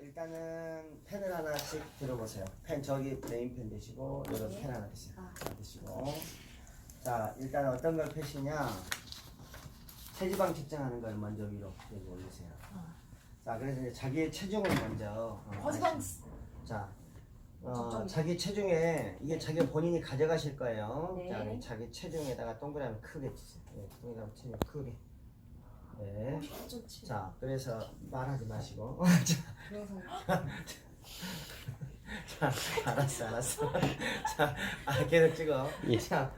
일단은 펜을 하나씩 들어보세요. 펜 저기 메인 펜 드시고 여기 펜 하나 드세요. 하나 드시고 자 일단 어떤 걸 펴시냐 체지방 측정하는 걸 먼저 위로 여기 올리세요. 자 그래서 이제 자기의 체중을 먼저 어, 거지방 자 어. 자기 체중에 이게 자기 본인이 가져가실 거예요. 네. 자 자기 체중에다가 동그라미 크게 치세요. 네, 동그라미 체중 크게. 네. 좋지. 자 그래서 말하지 마시고. 자. 알았어 알았어. 자 아, 계속 찍어. 자,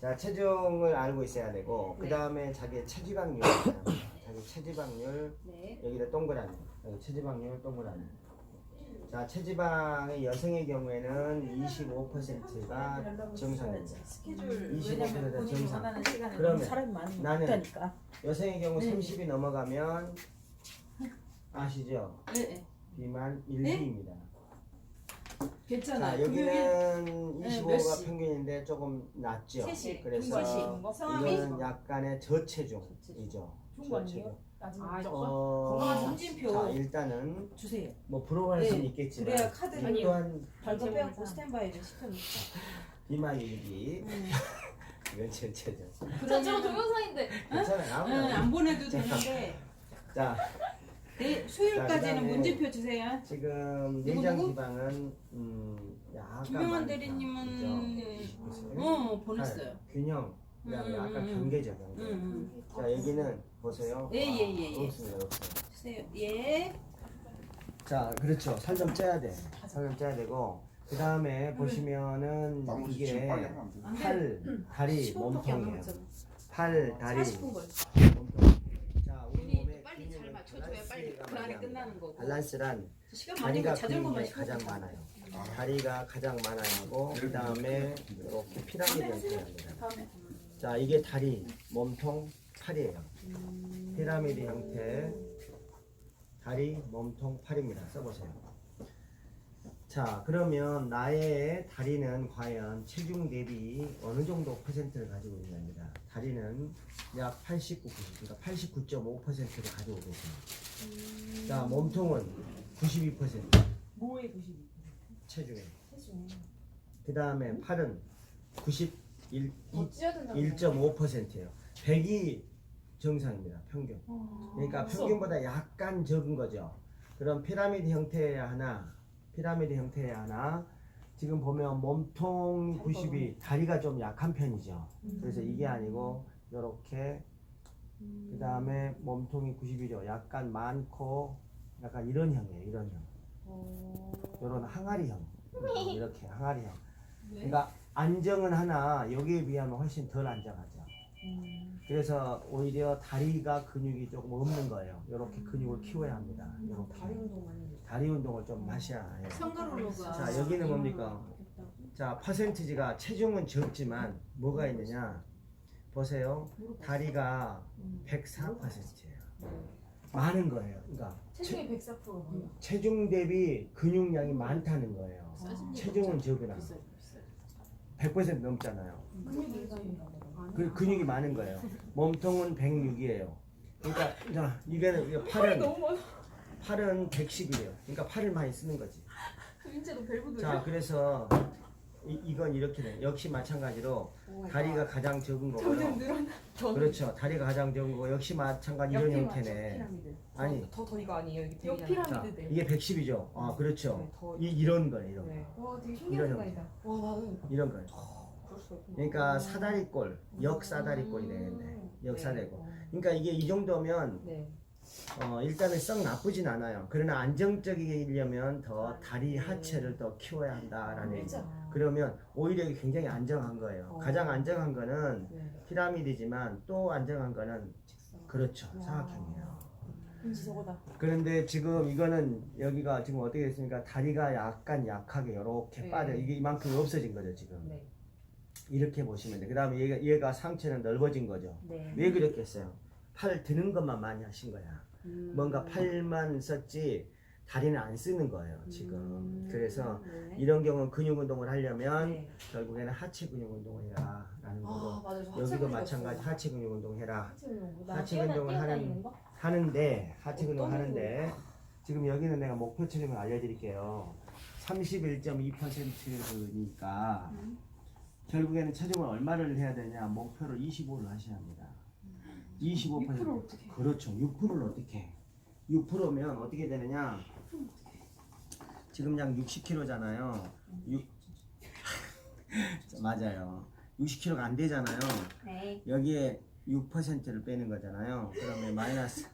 자 체중을 알고 있어야 되고 그 다음에 자기의 체지방률. 자기 체지방률. 네. 여기다 동그라미. 여기 체지방률 동그라미 자 체지방의 여성의 경우에는 25%가 정상입니다 스케줄 25% 왜냐면 본인이 정상. 원하는 시간에 그러면 사람이 많이 나는 못하니까 여성의 경우 네. 30이 넘어가면 아시죠? 네, 비만 네? 1B입니다 자 여기는 네, 25가 몇 시? 평균인데 조금 낮죠. 셋이. 그래서 중간시. 성함이 이거는 약간의 저체중이죠. 중간이요? 나중에 아, 무조건 어, 건강한 정진표. 자 일단은 주세요 뭐 부러워할 네, 수는 있겠지만 그래야 카드를. 또한 발표 빼고 스탠바이를 시켜놓자 비만 1기 음. 이건 저체중. 저 저거 동영상인데. 괜찮아요. 응, 아무나. 안 보내도 되는데 자내 자, 수요일까지는 그다음에 문제표 주세요 지금 누구, 내장 누구? 지방은 음 약간 많다. 대리님은 그죠? 어 보냈어요 균형 그다음에 음, 약간 음, 음. 경계적 경계. 응, 자 여기는 보세요. 예, 예, 예, 예. 없어요. 주세요 예 자, 그렇죠. 살좀 쪄야 돼. 살좀 쪄야 되고 그 다음에 보시면은 나머지 이게 지금 빨리 하면 안 돼. 안 돼. 팔, 다리, 10분밖에 안 몸통이에요. 남았잖아 팔, 다리, 40분 걸려 몸통. 자, 우리 본인이 몸의 또 빨리 잘 균형은 맞춰줘야 빨리 밸런스가 그 안에 중요합니다. 끝나는 거고 밸런스란 시간 많이 다리가 자전거만 근육이 가장 많아요. 다리가 가장 하고 그 다음에 이렇게 피라미드 형태입니다. 다음에 자, 이게 다리, 몸통, 팔이에요. 피라미드 형태 다리, 몸통, 팔입니다. 써보세요. 자, 그러면 나의 다리는 과연 체중 대비 어느 정도 퍼센트를 가지고 있느냐입니다. 다리는 약 89, 90, 그러니까 89.5%를 가지고 계십니다. 자, 몸통은 92% 뭐에 92 체중에. 체중에 그 다음에 팔은 91, 더 찢어야 된다. 1.5%예요. 100이 정상입니다. 평균. 그러니까 평균보다 약간 적은 거죠. 그럼 피라미드 형태야 하나, 피라미드 형태야 하나. 지금 보면 몸통 92, 다리가 좀 약한 편이죠. 그래서 이게 아니고 이렇게 그 다음에 몸통이 90이죠. 약간 많고 약간 이런 형이에요. 이런 형. 이런 항아리형. 이렇게 항아리형. 그러니까 안정은 하나 여기에 비하면 훨씬 덜 안정하죠. 그래서 오히려 다리가 근육이 조금 없는 거예요. 이렇게 근육을 키워야 합니다. 이렇게 다리 운동 많이 해. 다리 운동을 좀 하셔야 해요. 성가로가 자 여기는 뭡니까? 자 퍼센티지가 체중은 적지만 뭐가 있느냐? 보세요. 다리가 104%예요. 많은 거예요. 그러니까 체중이 104%. 체중 대비 근육량이 많다는 거예요. 체중은 적으나 100% 넘잖아요. 그 근육이 많은 거예요. 몸통은 106이에요. 그러니까 자, 이거는 이거 팔은 팔은 110이에요. 그러니까 팔을 많이 쓰는 거지. 인체도 벨브도. 자, 그래서 이, 이건 이렇게 돼. 역시 마찬가지로 다리가 가장 적은 거고요. 그렇죠. 다리가 가장 적은 거 역시 마찬가지 이런 형태네. 아니, 더 더 이거 아니에요? 이게 옆 되게 자, 피라미드. 이게 110이죠. 아, 그렇죠. 네, 더 이 이런 거예요. 이런 거. 네. 와 되게 이런 신기한. 생각이다. 와 나는 이런. 그럴 수 있구나. 그러니까 사다리꼴, 역사다리꼴이 되겠네. 역사되고. 네. 그러니까 이게 이 정도면 네. 어, 일단은 썩 나쁘진 않아요. 그러나 안정적이려면 더 다리 네. 하체를 더 키워야 한다라는 얘기죠. 그러면 오히려 이게 굉장히 안정한 거예요. 어. 가장 안정한 거는 네. 피라미드지만 또 안정한 거는 그렇죠. 와. 사각형이에요. 금지 저거다 그런데 지금 이거는 여기가 지금 어떻게 됐습니까? 다리가 약간 약하게 이렇게 네. 빠져 이게 이만큼 없어진 거죠 지금. 네. 이렇게 보시면 돼. 그다음에 얘가 얘가 상체는 넓어진 거죠. 네. 왜 그렇게 했어요? 팔 드는 것만 많이 하신 거야. 음. 뭔가 팔만 썼지 다리는 안 쓰는 거예요 지금. 음. 그래서 네. 이런 경우는 근육 운동을 하려면 네. 결국에는 하체 근육 운동을 해라 라는 거고 아 맞아. 저 여기도 마찬가지 없어요. 하체 근육 운동 해라 하체 운동. 하체 운동을 하는 하는데 하체 근육 하는데 지금 여기는 내가 목표 체력을 알려드릴게요. 31.2%니까 결국에는 체중을 얼마를 해야 되냐? 목표를 25를 하셔야 합니다. 25% 6%를 어떻게 해? 그렇죠. 6%를 어떻게 해? 6%면 어떻게 되느냐? 지금 약 60kg잖아요. 6 맞아요. 60kg가 안 되잖아요. 네. 여기에 6%를 빼는 거잖아요. 그러면 마이너스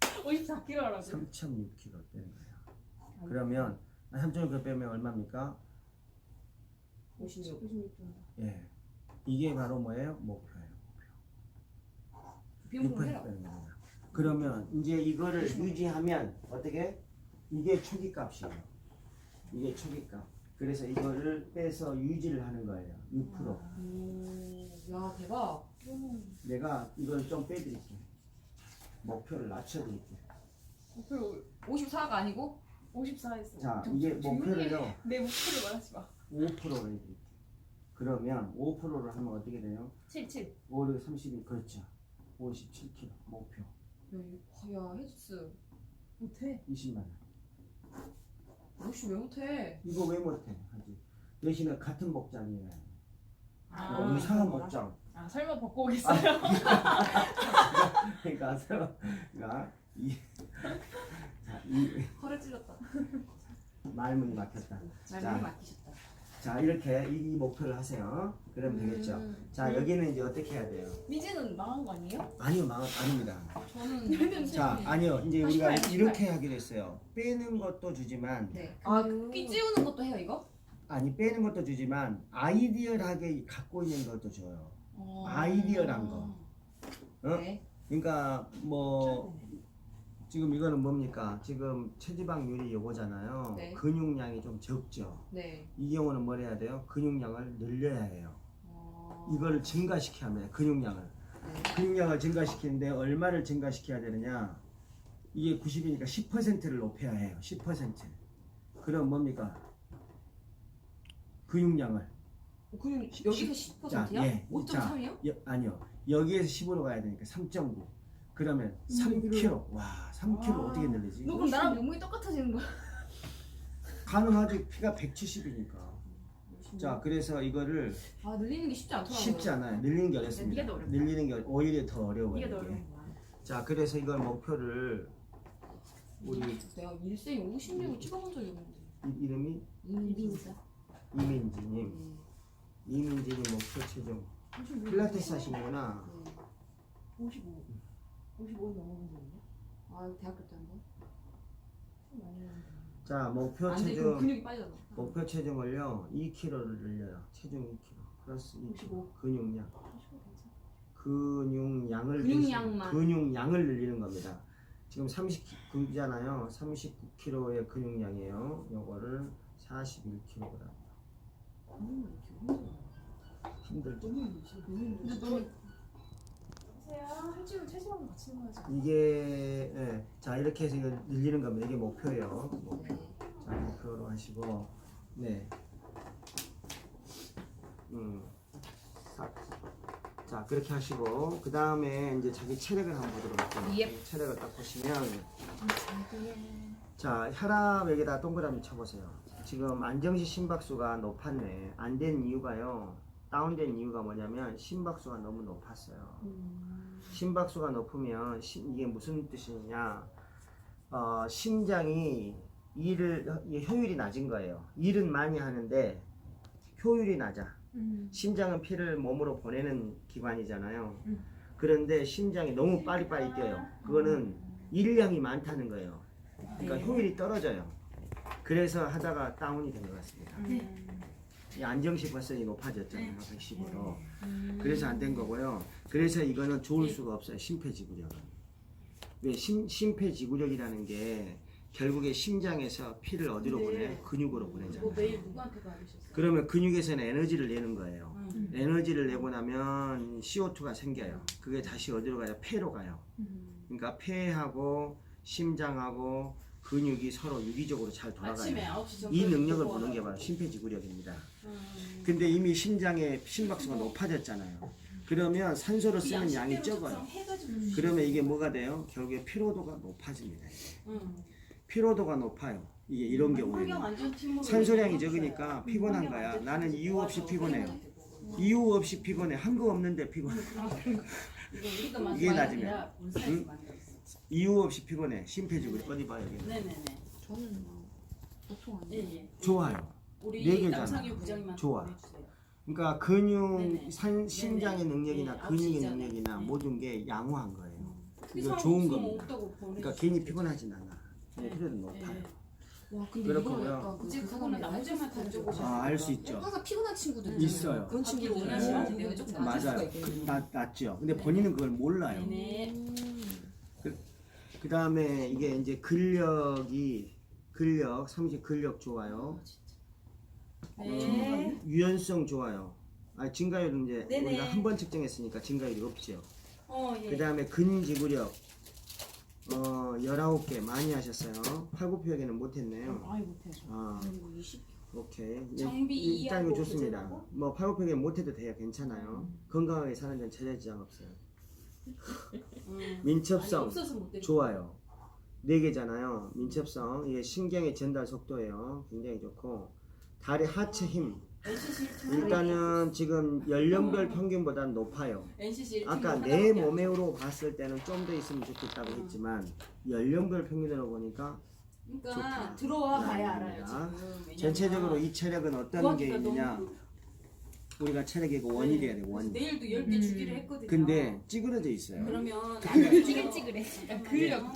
54kg라고. 3.6kg 빼는 거예요. 그러면 3.6kg 빼면 얼마입니까? 56. 56. 예. 이게 바로 뭐예요? 목표예요. 비용으로 6% 해요. 빼는 겁니다. 그러면 이제 이거를 유지하면 어떻게? 이게 초기 값이에요. 이게 초기 값. 그래서 이거를 빼서 유지를 하는 거예요. 6%. 오, 야 대박. 내가 이걸 좀 빼드릴게. 목표를 낮춰드릴게. 목표 54가 아니고 54했어. 자, 이게 목표를요. 내 목표를 말하지 마. 5%를 해드릴게. 그러면 5%를 하면 어떻게 돼요? 77. 5, 6, 32, 그렇죠. 57kg 목표. 야, 이- 야 헤지스. 못해. 20만 원. 역시 왜 못해? 이거 왜 못해? 하지. 대신에 같은 복장이에요. 아, 어, 이상한 복장. 아 설마 벗고 오겠어요? 그러니까 그러니까 이, 자, 이 허를 찔렀다. 말문이 막혔다. 잘 자. 맡기셨다. 자 이렇게 이, 이 목표를 하세요. 그러면 되겠죠. 음. 자 여기는 이제 어떻게 해야 돼요? 미지는 망한 거 아니에요? 아니요 망 아닙니다. 저는 자 아니요 이제 아, 우리가 신발, 이렇게 하기로 했어요. 빼는 것도 주지만 네. 아, 끼 찌우는 것도 해요 이거? 아니 빼는 것도 주지만 아이디어하게 갖고 있는 것도 줘요. 어. 아이디어란 거. 어? 네. 그러니까 뭐 지금 이거는 뭡니까? 지금 체지방률이 요거잖아요. 네. 근육량이 좀 적죠. 네. 이 경우는 뭘 해야 돼요? 근육량을 늘려야 해요. 어. 이거를 증가시켜야 합니다. 근육량을. 네. 근육량을 증가시키는데 얼마를 증가시켜야 되느냐? 이게 90이니까 10%를 높여야 해요. 10%. 그럼 뭡니까? 근육량을. 어, 그럼 여기서 자, 10%야? 예. 5.3이요? 여, 아니요. 여기에서 10으로 가야 되니까 3.9. 그러면 음, 3kg. 와, 3kg 와. 어떻게 늘리지? 너 그럼 나랑 몸무게 똑같아지는 거야? 가능하지. 피가 170이니까. 자, 그래서 이거를 아 늘리는 게 쉽지 않더라고요. 쉽지 않아요. 늘리는 게 어렵습니다. 네가 더 어렵다. 늘리는 게 오히려 더 어려워요. 이게 더 이게. 어려운 자, 그래서 이걸 목표를 우리 내가 일생에 56을 찍어본 적이 없는데. 이- 이름이 이민자. 이민지님. 이민지님 목표 체중. 필라테스 하시는구나. 55. 55 넘어본 적 있나? 아 대학교 때 한 번. 자, 목표 안돼 그 체중. 근육이 빠지잖아. 목표 체중을요 2kg를 늘려요. 체중 2kg 플러스 2kg. 55. 근육량. 근육량을 근육량만. 근육량을 늘리는 겁니다. 지금 39잖아요. 39kg의 근육량이에요. 요거를 41kg. 힘들죠. 근데 너무. 체지방. 이게 예. 자 이렇게 해서 이거 늘리는 겁니다. 이게 목표예요. 목표. 네. 자 목표로 하시고 네. 음. 자, 자 그렇게 하시고 그 다음에 이제 자기 체력을 한번 보도록 할게요. 예. 체력을 딱 보시면 자 혈압 여기다 동그라미 쳐보세요. 지금 안정시 심박수가 높았네. 안 된 이유가요. 다운된 이유가 뭐냐면 심박수가 너무 높았어요. 심박수가 높으면 심- 이게 무슨 뜻이냐? 어, 심장이 일을 효율이 낮은 거예요. 일은 많이 하는데 효율이 낮아. 심장은 피를 몸으로 보내는 기관이잖아요. 음. 그런데 심장이 너무 빨리빨리 뛰어요. 그거는 일량이 많다는 거예요. 그러니까 효율이 떨어져요. 그래서 하다가 다운이 된 것 같습니다. 이 안정시 버선이 높아졌잖아요. 110으로. 그래서 안 된 거고요. 그래서 이거는 좋을 수가 없어요. 심폐지구력은. 왜 심, 심폐지구력이라는 게 결국에 심장에서 피를 어디로 네. 보내? 근육으로 보내잖아요. 뭐 매일 누구한테 받으셨어요? 그러면 근육에서는 에너지를 내는 거예요. 음. 에너지를 내고 나면 CO2가 생겨요. 그게 다시 어디로 가요? 폐로 가요. 그러니까 폐하고 심장하고 근육이 서로 유기적으로 잘 돌아가요. 9시 전이 능력을 보는 게 바로 심폐지구력입니다. 근데 이미 심장의 심박수가 높아졌잖아요. 그러면 산소를 쓰는 양이 적어요. 그러면 이게 뭐가 돼요? 결국에 피로도가 높아집니다. 피로도가 높아요. 이게 이런 경우에는 산소량이 적으니까 피곤한 거야. 나는 이유 없이 피곤해요. 이유 없이 피곤해. 한 거 없는데 피곤해. 이게 낮으면. 응? 이유 없이 피곤해. 심폐지구력 어디 봐요. 네네네. 저는 뭐 보통 예, 아니에요. 예. 좋아요. 네 우리 개잖아. 남상유 부장님한테 좋아. 보내주세요. 그러니까 근육, 네네. 산, 신장의 네네. 능력이나 네, 근육의 아홉시잖아요. 능력이나 네. 모든 게 양호한 거예요. 이거 이상 좋은 겁니다. 그러니까. 괜히 피곤하진 않아. 네. 피로도 높아요. 예. 와 근데 그렇고요. 이거 약간 그 이제 그 그거는 사람이 나머지만 알수 있어요. 던져보셔. 아, 알 수 있죠. 항상 피곤한 친구들 있어요. 그런 친구들 원하시는 내가 분들 조금 낮을 수가 맞아요. 있겠네요. 나, 낫죠. 근데 본인은 그걸 몰라요. 네네. 그 다음에 이게 이제 근력이 근력, 삼식 근력 좋아요. 네. 유연성 좋아요. 아, 증가율은 이제 네네. 우리가 한 번 측정했으니까 증가율이 없죠. 어 예. 그 다음에 근지구력 어 19개 많이 하셨어요. 팔굽혀펴기는 못했네요. 아예 못해요. 저. 아 그리고 20 오케이. 예, 정비 이- 일단 이거 이하고 좋습니다. 교제하고? 뭐 팔굽혀펴기 못해도 돼요. 괜찮아요. 건강하게 사는 데는 전혀 지장 없어요. 음. 민첩성 없어서 못 드리고. 좋아요. 네 개잖아요. 민첩성 이게 신경의 전달 속도예요. 굉장히 좋고 다리 하체 힘 NCC 1등 일단은 지금 연령별 평균보다는 높아요. NCC 1등 아까 내 몸으로 봤을 때는 좀 더 있으면 좋겠다고 했지만 연령별 평균으로 보니까 그러니까 좋다. 들어와 봐야 알아요. 지금. 전체적으로 이 체력은 어떤 게 있느냐 너무- 우리가 체력이고 원이 돼야 돼 그래서 원. 내일도 10개 주기로 했거든요. 근데 찌그러져 있어요. 그러면 찌글찌글해. 근력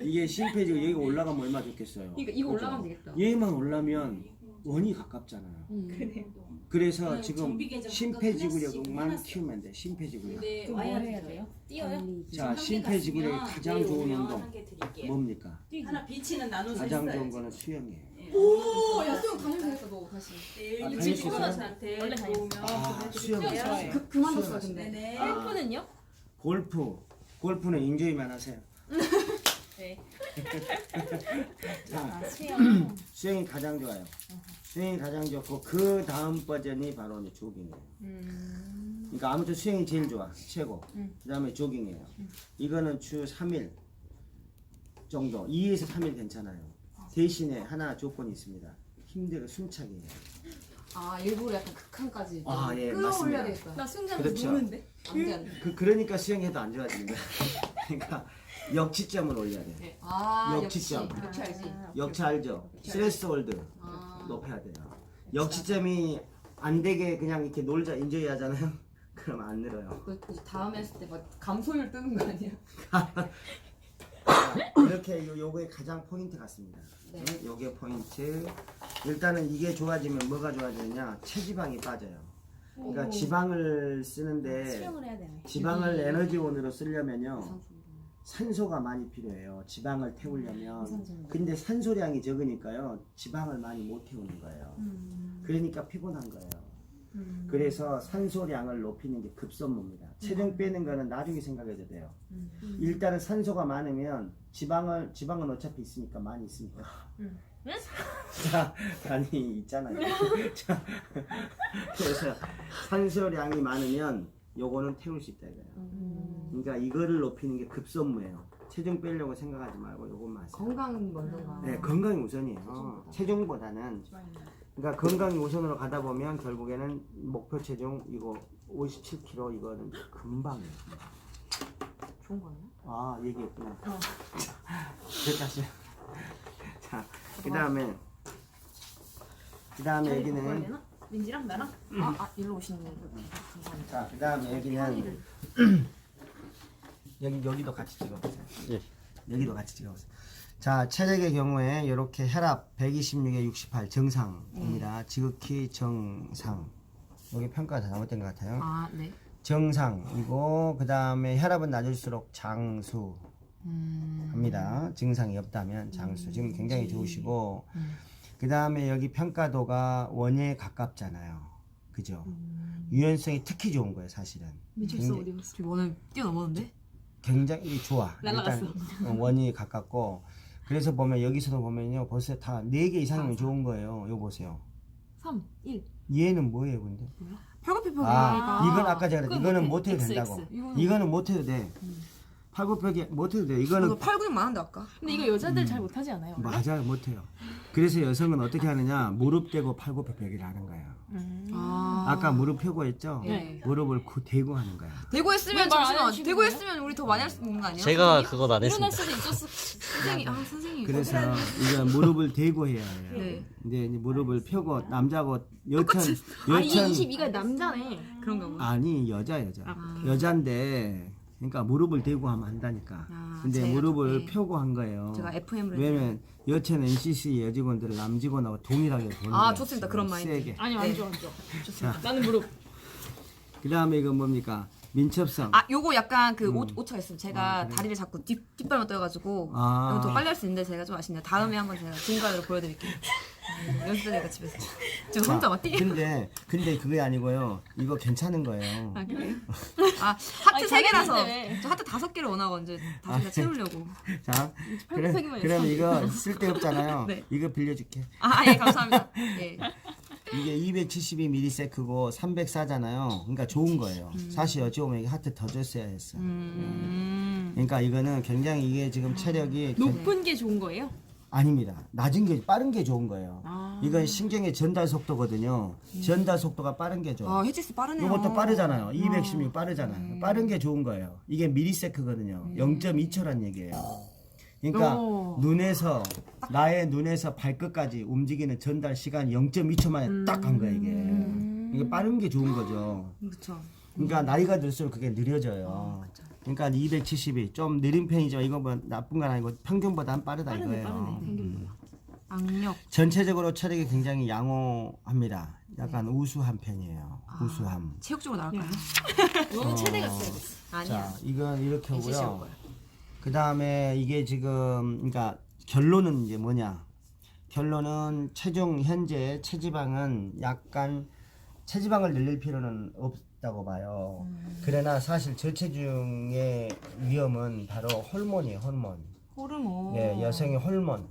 이게 심폐지고 여기가 올라가면 얼마 나 좋겠어요. 그러니까 이거 그죠? 올라가면 되겠다. 얘만 올라면 원이 가깝잖아요. 음. 그래서 네, 지금 정비 계좌 심폐지구력만 하나씩 키우면 돼. 심폐지구력. 근데 그럼 와야 뭘 해야 돼요? 뛰어요? 자, 심폐지구력이 가장 좋은 운동. 뭡니까? 하나 비치는 나눠서 가장 좋은. 거는 수영이에요. 예. 오, 야 수영 다녀도 되겠다 너 다시. 내일 아, 일찍 다닐 수 있어요? 상태 원래 다녔어요. 들어오면 아, 수영. 좋아요. 그 그만뒀어 근데. 네네. 아. 골프는요? 골프. 골프는 인조이만 하세요. 네. 자, 아 수영. 수영이 가장 좋아요. 수영이 가장 좋고 그 다음 버전이 바로 이제 조깅이에요. 음. 그러니까 아무튼 수영이 제일 좋아. 최고. 음. 그다음에 조깅이에요. 이거는 주 3일 정도. 2에서 3일 괜찮아요. 대신에 하나 조건이 있습니다. 힘들고 숨차기예요. 아 일부러 약간 극한까지. 아, 예, 끌어올려야 맞습니다. 되겠다. 나 승자는 그렇죠. 모르는데. 안돼 안돼. 그 그러니까 수영해도 안 좋아집니다. 그러니까 역치점을 올려야 돼. 네. 아 역치점. 역치 알지. 역치 알죠? 스트레스 홀드 아. 높여야 돼요. 역치점이 안 되게 그냥 이렇게 놀자 인조이 하잖아요. 그럼 안 늘어요. 그 이제 다음에 했을 때 막 감소율 뜨는 거 아니야? 자, 이렇게 요, 요게 가장 포인트 같습니다. 네. 응? 요게 포인트. 일단은 이게 좋아지면 뭐가 좋아지느냐? 체지방이 빠져요. 그러니까 오. 지방을 쓰는데 수영을 해야 되네. 지방을 여기 에너지원으로 쓰려면요. 산소가 많이 필요해요. 지방을 태우려면. 유산소로. 근데 산소량이 적으니까요. 지방을 많이 못 태우는 거예요. 음. 그러니까 피곤한 거예요. 음. 그래서 산소량을 높이는 게 급선무입니다. 체중 빼는 거는 나중에 생각해도 돼요. 음. 일단은 산소가 많으면 지방을 지방은 어차피 있으니까 많이 있으니까. 음. 자, 아니 있잖아요. 자, 그래서 산소량이 많으면 요거는 태울 수 있다 이거예요. 음. 그러니까 이거를 높이는 게 급선무예요. 체중 빼려고 생각하지 말고 요것만 하세요. 건강 먼저 가. 네, 건강이 우선이에요. 체중보다는 그러니까 건강이 우선으로 가다 보면 결국에는 목표 체중 이거 57kg 이거는 금방이에요. 좋은 거 아니야? 아 얘기했구나. 어. 됐다시. 자, 그 다음에 그 다음에 여기는 민지랑 나랑? 아, 아 일로 오시는 거 감사합니다. 자, 그 다음에 여기는 여기 여기도 같이 찍어보세요. 예. 여기도 같이 찍어보세요. 자, 체력의 경우에 이렇게 혈압 126에 68 정상입니다. 지극히 정상. 여기 평가가 잘못된 것 같아요. 아 네. 정상이고 그 다음에 혈압은 낮을수록 장수. 음. 합니다. 증상이 없다면 장수. 지금 굉장히 좋으시고 음. 그 다음에 여기 평가도가 원에 가깝잖아요. 그죠? 유연성이 특히 좋은 거예요, 사실은. 미쳤어 굉장히- 어디 갔어? 지금 오늘 뛰어넘었는데? 굉장히 좋아. 날아갔어. 일단 어, 원이 가깝고 그래서 보면 여기서도 보면요, 벌써 다 네 개 이상이면 좋은 거예요. 요 보세요. 3, 1. 얘는 뭐예요, 근데? 팔굽혀펴기. 아, 이건 아까 제가 그랬 이거는 못 해도 된다고. 이거는, 이거는 못 해도 돼. 팔굽혀펴기 못 해도 돼요. 이거 이거는 팔 근육 많은데 아까. 근데 이거 여자들 잘 못하지 않아요? 원래? 맞아요, 못 해요. 그래서 여성은 어떻게 하느냐 무릎 대고 팔굽혀펴기를 하는 거예요. 아. 아까 무릎 펴고 했죠? 네. 무릎을 구 대고 하는 거야. 대고 했으면 왜말안 잠시만. 대고 거예요? 했으면 우리 더 많이 할 수 있는 거 아니에요? 제가 선생님? 그건 안 일어날 했습니다. 수도 있었을 선생님 아 선생님. 그래서 이거 무릎을 대고 해야 해요. 네. 근데 이제 무릎을 펴고 남자고 여천 아 이게 여천 22가 남자네. 그런가. 아니 여자 여자 아. 여자인데 그러니까 무릎을 대고 하면 한다니까. 아, 근데 무릎을 좀- 네. 펴고 한 거예요. 제가 FM으로 왜냐면 여천 NCC 여직원들은 남직원하고 동일하게 보는 아, 거예요. 좋습니다. 그런 마인드. 세게. 아니 네. 안 좋아 안 좋아. 좋습니다. 나는 무릎. 그다음에 이거 뭡니까? 민첩성. 아 요거 약간 그 음. 오, 오차 있어요. 제가 다리를 자꾸 뒷 뒷발만 떠가지고 아. 이거 더 빨리 할 수 있는데 제가 좀 아쉽네요. 다음에 한번 제가 증거를 보여드릴게요. 음, 연습해요 집에서. 지금 혼자 막 뛰게. 근데 근데 그게 아니고요. 이거 괜찮은 거예요. 아 그래요? 아 하트 세 개라서 잘했는데. 저 하트 다섯 개를 원하거든요. 다섯 개 채우려고. 자, 그래, 팔굽혀펴기만 그럼. 이거 쓸데 없잖아요. 네. 이거 빌려줄게. 아예 감사합니다. 예. 이게 272ms고 304잖아요. 그러니까 좋은 거예요. 사실 어찌 보면 이게 하트 더 줬어야 했어. 음. 그러니까 이거는 굉장히 이게 지금 체력이 높은 게 좋은 거예요? 아닙니다. 낮은 게 빠른 게 좋은 거예요. 아. 이건 신경의 전달 속도거든요. 전달 속도가 빠른 게 좋아. 아 해지스 빠르네요. 이것도 빠르잖아요. 216 빠르잖아요. 빠른 게 좋은 거예요. 이게 미리세크거든요. 0.2초란 얘기예요. 그러니까 오. 눈에서 나의 눈에서 발끝까지 움직이는 전달 시간 0.2초 만에 딱 간 거야 이게. 이게 빠른 게 좋은 거죠. 그렇죠. 그러니까 나이가 들수록 그게 느려져요. 그러니까 270이 좀 느린 편이죠. 이거 뭐 나쁜 건 아니고 평균보다 는 빠르다 빠르네 이거예요. 빠르네. 평균보다. 악력. 전체적으로 체력이 굉장히 양호합니다. 약간 우수한 편이에요. 우수함. 체육적으로 나올까요? 너는 체대가 써야겠어. 아니야. 자, 이건 이렇게 NCC 올 오고요. 거야. 그 다음에 이게 지금, 그러니까 결론은 이제 뭐냐? 결론은 체중 현재 체지방은 약간 체지방을 늘릴 필요는 없다고 봐요. 그러나 사실 저체중의 위험은 바로 호르몬이에요, 호르몬. 호르몬. 네, 여성의 호르몬.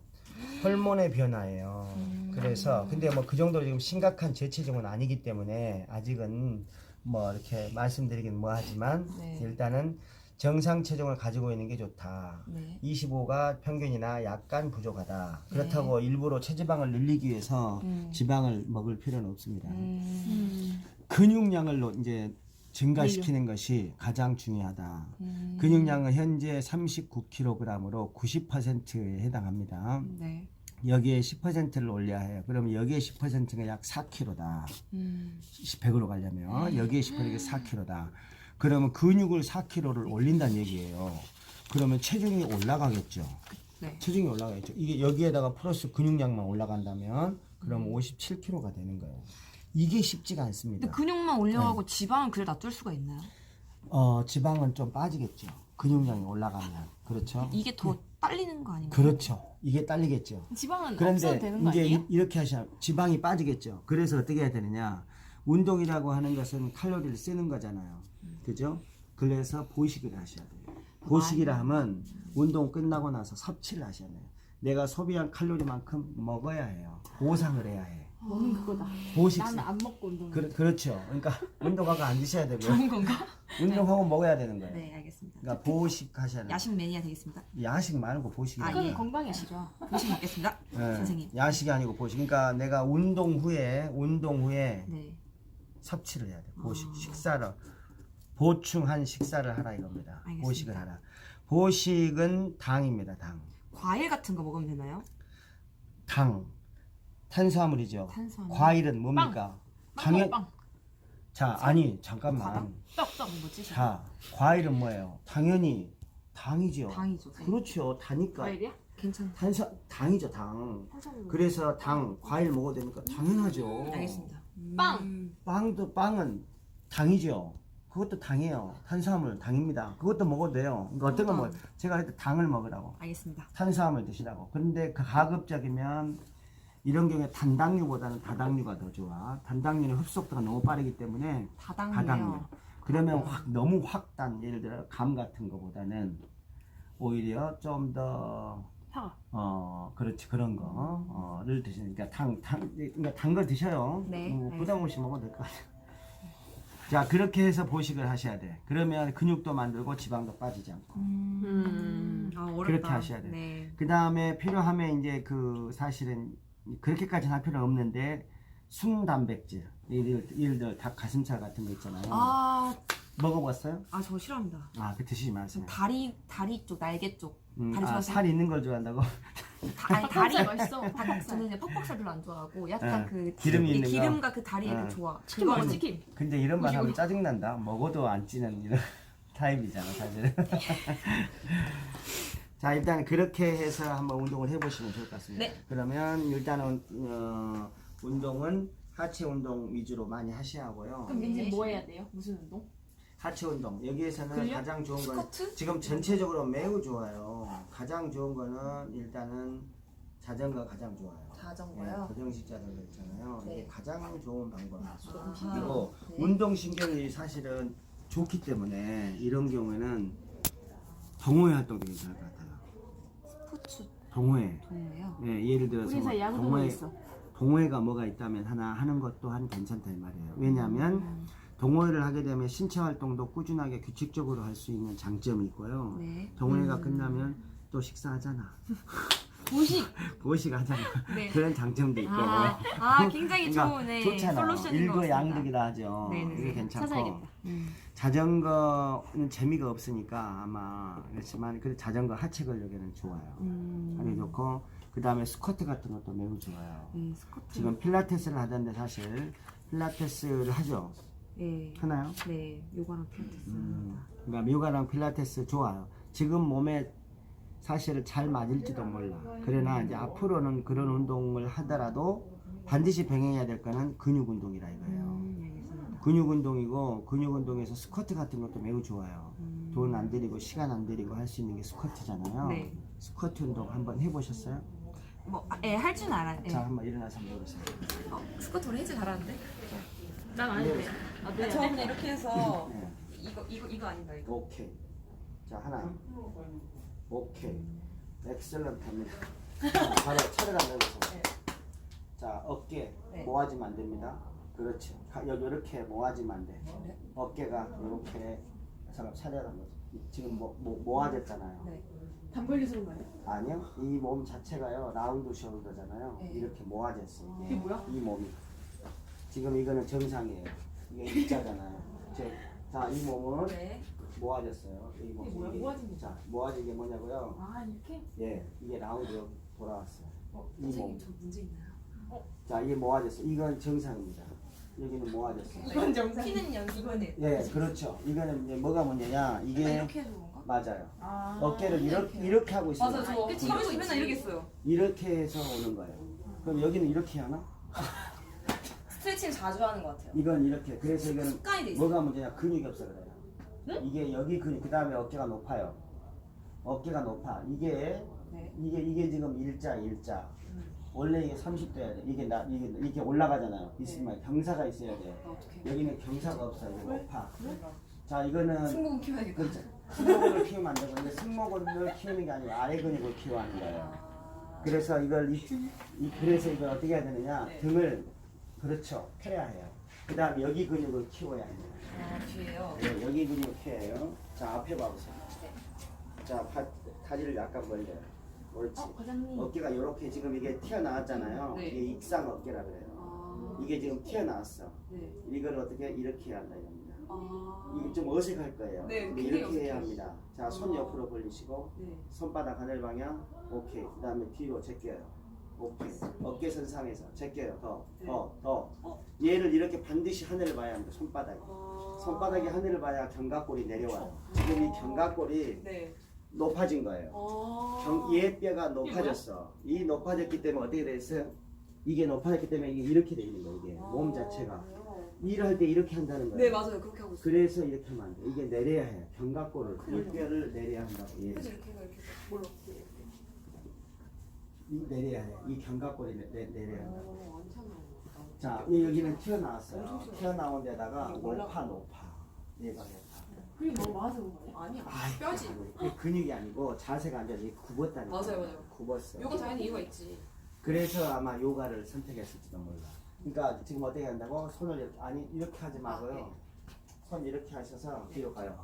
호르몬의 변화예요. 그래서 근데 뭐 그 정도로 지금 심각한 저체중은 아니기 때문에 아직은 뭐 이렇게 말씀드리긴 뭐하지만 네. 일단은 정상 체중을 가지고 있는 게 좋다. 네. 25가 평균이나 약간 부족하다. 그렇다고 일부러 체지방을 늘리기 위해서 음. 지방을 먹을 필요는 없습니다. 음. 근육량을 노- 이제 증가시키는 것이 가장 중요하다. 음. 근육량은 현재 39kg으로 90%에 해당합니다. 네. 여기에 10%를 올려야 해요. 그러면 여기에 10%가 약 4kg다. 음. 100으로 가려면 여기에 10%가 4kg다. 그러면 근육을 4kg를 올린다는 얘기예요. 그러면 체중이 올라가겠죠. 네. 체중이 올라가겠죠. 이게 여기에다가 플러스 근육량만 올라간다면 그럼 57kg가 되는 거예요. 이게 쉽지가 않습니다. 근데 근육만 올려가고 지방은 그래 놔둘 수가 있나요? 어, 지방은 좀 빠지겠죠. 근육량이 올라가면. 그렇죠? 이게 더 딸리는 거 아닌가요? 그렇죠. 이게 딸리겠죠. 지방은 그런데 없어도 되는 거 이제 아니에요? 이- 이렇게 하시면 지방이 빠지겠죠. 그래서 어떻게 해야 되느냐? 운동이라고 하는 것은 칼로리를 쓰는 거잖아요. 그죠? 그래서 보식을 하셔야 돼요. 보식이라 하면 운동 끝나고 나서 섭취를 하셔야 돼요. 내가 소비한 칼로리만큼 먹어야 해요. 보상을 해야 해. 너는 그거다. 보식. 나는 안 먹고 운동. 그, 그렇죠. 그러니까 운동하고 안 드셔야 되고요. 좋은 건가? 운동하고 먹어야 되는 거예요. 네, 알겠습니다. 그러니까 보식 하셔야 돼요. 야식 매니아 되겠습니다. 야식 말고 보식이 아, 아니에요. 안 좋아. 보식 먹겠습니다. 예, 선생님. 야식이 아니고 보식. 그러니까 내가 운동 후에 운동 후에 네. 섭취를 해야 돼. 아. 보식 식사를 보충한 식사를 하라 이겁니다. 알겠습니다. 보식을 하라. 보식은 당입니다. 당. 과일 같은 거 먹으면 되나요? 당. 탄수화물이죠. 탄수화물. 과일은 뭡니까? 당연 빵. 자, 아니, 잠깐만. 떡떡 뭐지? 자, 과일은 뭐예요? 당연히 당이죠. 당이죠. 네. 그렇죠. 다니까. 과일이야? 괜찮다. 탄수 당이죠, 당. 탄수화물. 그래서 당, 과일 먹어도 되니까 당연하죠. 알겠습니다. 음. 빵. 빵도 빵은 당이죠. 그것도 당이에요. 탄수화물 당입니다. 그것도 먹어도 돼요. 그러니까 어떤 거 먹어요? 제가 그때 당을 먹으라고. 알겠습니다. 탄수화물 드시라고. 그런데 그 가급적이면 이런 경우에 단당류보다는 다당류가 더 좋아. 단당류는 흡속도가 너무 빠르기 때문에 다당류요. 다당류. 그러면 확 너무 확단 예를 들어 감 같은 거보다는 오히려 좀더 사과. 어, 그렇지, 그런 거, 어를 드시니까 당, 당, 그러니까 단거 드셔요. 네, 뭐 부담 없이 먹어도 될 것 같아요. 자 그렇게 해서 보식을 하셔야 돼. 그러면 근육도 만들고 지방도 빠지지 않고. 음. 아, 어렵다. 그렇게 하셔야 돼요. 네. 그 다음에 필요하면 이제 그 사실은 그렇게까지는 할 필요는 없는데 순단백질 예를, 예를 들어 닭 가슴살 같은 거 있잖아요. 아, 먹어봤어요? 아, 저 싫어합니다. 아, 그 드시지 마세요. 저 다리 다리 쪽 날개 쪽. 음, 다리 아, 좋아하세요? 살 있는 걸 좋아한다고? 다, 아니 다리 닭가슴살 맛있어. 닭. 저는 이제 퍽퍽살 별로 안 좋아하고 약간 어, 그 기름이 이 있는 거? 기름과 그 다리를 어. 좋아. 치킨 먹어 치킨. 근데 이런 말 하면 짜증난다. 먹어도 안 찌는 이런 타입이잖아, 사실은. 자, 일단 그렇게 해서 한번 운동을 해보시면 좋을 것 같습니다. 네. 그러면 일단은 어, 운동은 하체 운동 위주로 많이 하셔야 하고요. 그럼 민지 뭐 해야 돼요? 무슨 운동? 하체 운동 여기에서는 근력? 가장 좋은 건 스쿼트? 지금 전체적으로 매우 좋아요. 가장 좋은 거는 일단은 자전거 가장 좋아요. 네, 자전거요. 고정식 자전거 있잖아요. 네. 이게 가장 좋은 방법. 아하. 그리고 네. 운동 신경이 사실은 좋기 때문에 이런 경우에는 동호회 활동도 괜찮을 것 같아요. 스포츠 동호회. 동호회요. 예, 예를 들어서 우리 뭐 사이 야구 동호 동호회 있어. 동호회가 뭐가 있다면 하나 하는 것 또한 괜찮다 이 말이에요. 왜냐하면 음. 동호회를 하게 되면 신체 활동도 꾸준하게 규칙적으로 할 수 있는 장점이 있고요. 네. 동호회가 음. 끝나면 또 식사하잖아. 보식. 보식하잖아. 네. 그런 장점도 있고. 아, 아 굉장히 그러니까 좋은 네, 좋잖아. 솔루션인 것 같습니다. 일거양득이라 하죠. 네네네. 이게 괜찮고. 찾아야겠다. 음. 자전거는 재미가 없으니까 아마 그렇지만 그 자전거 하체 근력에는 좋아요. 음. 아주 좋고 그 다음에 스쿼트 같은 것도 매우 좋아요. 네, 스쿼트. 지금 필라테스를 하던데 사실 필라테스를 하죠. 네. 하나요? 네, 요가랑 필라테스 음, 합니다. 그러니까 요가랑 필라테스 좋아요. 지금 몸에 사실 잘 맞을지도 몰라. 그러나 이제 앞으로는 그런 운동을 하더라도 반드시 병행해야 될 거는 근육 운동이라 이거예요. 음, 알겠습니다. 근육 운동이고 근육 운동에서 스쿼트 같은 것도 매우 좋아요. 음. 돈 안 들이고 시간 안 들이고 할 수 있는 게 스쿼트잖아요. 네. 스쿼트 운동 한번 해보셨어요? 뭐, 아, 예, 할 줄 알아요. 예. 자 한번 일어나서 한번 해보세요. 어, 스쿼트 원래 해줄 잘하는데? 난안 해도 돼. 아, 네. 저 그냥 이렇게 해서 네. 이거 이거 이거 아닌가 이거? 오케이. 자 하나. 오케이. 엑셀런트 합니다. 바로 차례를 안 내보세요. 자 어깨 네. 모아지면 안 됩니다. 그렇지. 가- 여기 이렇게 모아지면 안 돼. 네. 어깨가 이렇게 잠깐 차례를 한번. 지금 뭐, 뭐 모아졌잖아요. 네. 단벌기술은 뭐예요? 아니요. 이 몸 자체가요 라운드 숄더잖아요. 네. 이렇게 모아졌어요. 이게 뭐야? 이 몸이. 지금 이거는 정상이에요. 이게 일자잖아요. 자이 몸은 네. 모아졌어요. 이 몸. 이게 뭐야? 모아진 게? 자 모아진 게 뭐냐고요? 아 이렇게? 예, 이게 라운드로 돌아왔어요. 어, 이 몸. 선생님 저 문제 있나요? 자 이게 모아졌어. 이건 정상입니다. 여기는 모아졌어요. 이건 정상. 키는 연 이거는 예, 그렇죠. 이거는 이제 뭐가 문제냐? 이게 이렇게 해서 그런가? 맞아요. 아. 어깨를 이렇게 이렇게 하고 있어요. 맞아 저 이렇게 이렇게 치고 맨날 이렇게 했어요. 이렇게 해서 오는 거예요. 그럼 여기는 이렇게 하나? 스트레칭 자주 하는 것 같아요. 이건 이렇게. 그래서 이거는 습관이 돼 있어요. 뭐가 문제냐? 근육이 없어 그래요. 이게 여기 근육 그 다음에 어깨가 높아요. 어깨가 높아. 이게 네. 이게 이게 지금 일자 일자. 음. 원래 이게 30도야 돼. 이게 나 이게 이렇게 올라가잖아요. 있으면 경사가 있어야 돼. 아, 어떻게? 여기는 경사가 없어요. 이게 높아. 자 이거는 승모근 키워야겠다. 그렇죠. 승모근을 키우면 안 되고 근데 승모근을 키우는 게 아니고 아래 근육을 키워야 하는 거예요. 아, 그래서 이걸 이, 이- 그래서 이걸 어떻게 해야 되느냐? 네. 등을 그렇죠. 펴야 해요. 그 다음 여기 근육을 키워야 해요. 아 뒤에요. 네, 여기 근육 펴요. 자 앞에 봐보세요. 네. 자 바, 다리를 약간 벌려요. 옳지. 어 과장님. 어깨가 이렇게 지금 이게 튀어나왔잖아요. 네. 이게 익상 어깨라 그래요. 아, 이게 지금 튀어나왔어. 네. 이걸 어떻게 이렇게 해야 한다 이겁니다. 아, 이게 좀 어색할 거예요. 네, 근데 굉장히 이렇게 해야 어색해요. 합니다. 자, 손 아. 옆으로 벌리시고 네. 손바닥 하늘 방향. 오케이. 그 다음에 뒤로 제껴요. 오케이. 어깨 선 상에서 제껴요. 더, 더, 더. 네. 어. 얘를 이렇게 반드시 하늘을 봐야 합니다. 손바닥이. 아, 손바닥이 하늘을 봐야 견갑골이 내려와요. 지금 이 견갑골이 네. 높아진 거예요. 아, 경, 얘 뼈가 높아졌어. 이 높아졌기 때문에 어떻게 됐어요? 이게 높아졌기 때문에 이게 이렇게 돼 있는 거예요. 이게 몸 자체가. 일을 할 때 이렇게 한다는 거예요. 네 맞아요 그렇게 하고 있어요. 그래서 이렇게 하면 안 돼. 이게 내려야 해요. 견갑골을 이 뼈를 내려야 한다고. 예. 그래서 이렇게 해서 이렇게 해서 뭘로 이 내려야 해요. 이 견갑골이 내, 내, 내려야 한다. 어. 자, 이 여기는 튀어나왔어요. 튀어나온 데다가. 높아 높아. 얘가 얘가. 그게 뭐 맞아 그런 거예요? 아니야. 아이, 뼈지. 이게 근육이 아니고 자세가 안 돼서 이게 굽었다니까. 맞아요, 맞아요. 굽었어. 요가 당연히 이유가 있지. 그래서 아마 요가를 선택했을지도 몰라. 그러니까 지금 어떻게 한다고 손을 이렇게 아니 이렇게 하지 아, 마고요. 네. 손 이렇게 하셔서 뒤로 가요.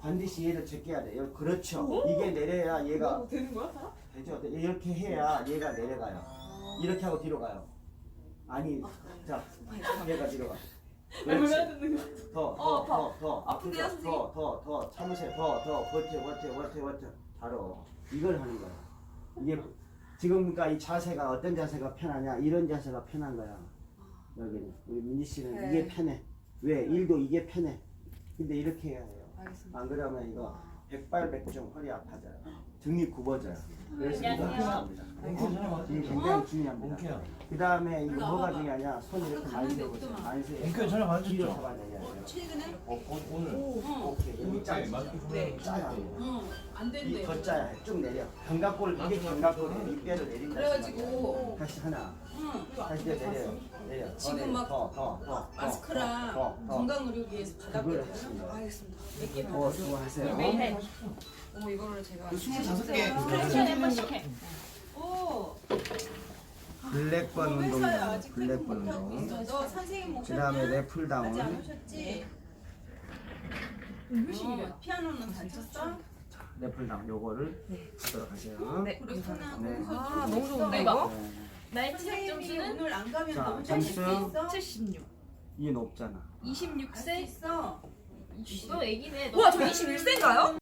반드시 얘를 제껴야 돼요. 그렇죠. 이게 내려야 얘가 뭐 되는 거야? 다? 되죠. 이렇게 해야 얘가 내려가요. 이렇게 하고 뒤로 가요. 아니, 자, 얘가 뒤로 가. 왜 그렇지. 해야 되는 거야? 더, 어, 더, 아파. 더, 더. 아픈데요, 더, 더, 더, 더. 참으세요. 더, 더. 버텨, 버텨, 버텨, 버텨. 바로 이걸 하는 거야. 이게 지금 그러니까 이 자세가 어떤 자세가 편하냐? 이런 자세가 편한 거야. 여기는 우리 민지 씨는 네. 이게 편해. 왜? 일도 이게 편해. 근데 이렇게 해야 돼요. 알겠습니다. 안 그러면 이거 백발백중 허리 아파져요. 등이 굽어져요. 그래서 이거 하십니다. 이게 굉장히 중요합니다. 그 다음에 이거 뭐가 중요하냐? 손 이렇게 많이 들어보세요. 많이 세요. 엉켜 전화 뒤로 받으셨죠? 잡아내야 돼요. 최근에? 어, 어, 오늘 오케이. 여기 짜지죠? 네. 짜야 돼요. 응. 안이 된대. 더 짜야 해. 쭉 내려. 견갑골 이게 견갑골이에요. 이 뼈를 내린다. 그래가지고 다시 하나. 응. 다시 이제 내려. 내려. 더 지금 내려. 막 더, 더, 더, 더, 마스크랑 더, 더. 건강 의료기에서 그걸 받았거든. 하십니다. 알겠습니다. 몇개 더 수고하세요. 어머 이거를 제가 25개. 오. 블랙번 운동. 블랙번 운동. 너 선생님 못그 다음에 랩풀 아직 안 다운. 오셨지? 몇시이래 어, 피아노는 잘 쳤어? 랩풀 다운. 요거를 네. 하도록 하세요. 네 네. 아좀 너무. 좋은데 이거? 네. 나의 체력 선생님이 점수는 오늘 안 가면 자, 너무 점수. 잘수 있어? 76 이게 높잖아. 할수 26세 있어. 너 애기네 너 우와 저 21세인가요?